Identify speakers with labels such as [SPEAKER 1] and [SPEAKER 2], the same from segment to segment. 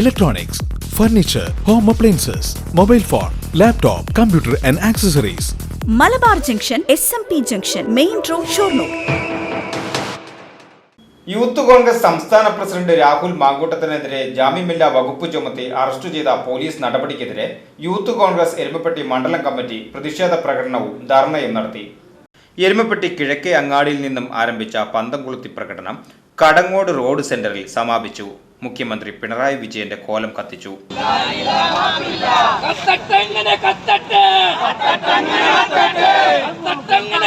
[SPEAKER 1] electronics, furniture home appliances mobile phone laptop computer and accessories
[SPEAKER 2] Malabar junction S M P junction main road Shoranur.
[SPEAKER 3] Youth congress സംസ്ഥാന president Rahul മാങ്കൂട്ടത്തിനെതിരെ ജാമ്യമില്ലാ വകുപ്പ് ചുമത്തി arrest ചെയ്ത police നടപടിക്കെതിരെ youth Congress Erumapetty മണ്ഡലം committee പ്രതിഷേധ പ്രകടനവും ധർണയും നടത്തി. എരുമപ്പെട്ടി കിഴക്കേ അങ്ങാടിയിൽ നിന്നും ആരംഭിച്ച പന്തംകുളുത്തി പ്രകടനം കടങ്ങോട് റോഡ് സെന്ററിൽ സമാപിച്ചു. മുഖ്യമന്ത്രി പിണറായി വിജയന്റെ കോലം കത്തിച്ചു.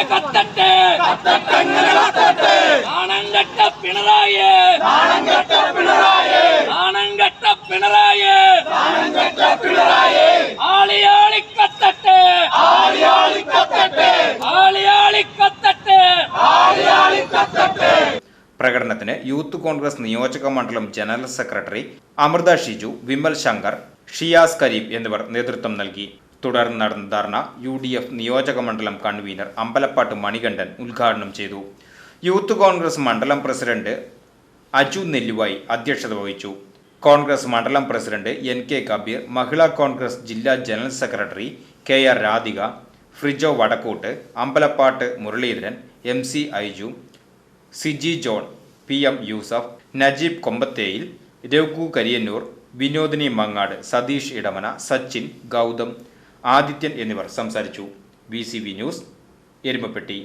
[SPEAKER 4] കത്തട്ടെ കത്തട്ടെങ്ങനെ കത്തട്ടെ നാണം കെട്ട പിണറായി നാണം കെട്ട പിണറായി നാണം കെട്ട പിണറായി നാണം കെട്ട പിണറായി ആളിയാളി കത്തട്ടെ ആളിയാളി കത്തട്ടെ ആളിയാളി കത്തട്ടെ ആളിയാളി കത്തട്ടെ
[SPEAKER 3] പ്രകടനത്തിന് യൂത്ത് കോൺഗ്രസ് നിയോജക മണ്ഡലം ജനറൽ സെക്രട്ടറി അമൃത ഷിജു വിമൽ ശങ്കർ ഷിയാസ് കരീം എന്നിവർ നേതൃത്വം നൽകി. തുടർന്ന് നടന്ന ധർണ യു ഡി എഫ് നിയോജക മണ്ഡലം കൺവീനർ അമ്പലപ്പാട്ട് മണികണ്ഠൻ ഉദ്ഘാടനം ചെയ്തു. യൂത്ത് കോൺഗ്രസ് മണ്ഡലം പ്രസിഡന്റ് അജു നെല്ലുവായി അധ്യക്ഷത വഹിച്ചു. കോൺഗ്രസ് മണ്ഡലം president N K Kabir Mahila congress ജില്ലാ general secretary K R Radhika Frijo Vadakkoot Ambalappatt Muraleedharan M C Aiju Siji John P M Yusuf Najeeb Kombatheyil Raghu Kariyannur Vinodini Mangad Satheesh Idamana Sachin Gautham Adithyan എന്നിവർ സംസാരിച്ചു. V news Erumapetty.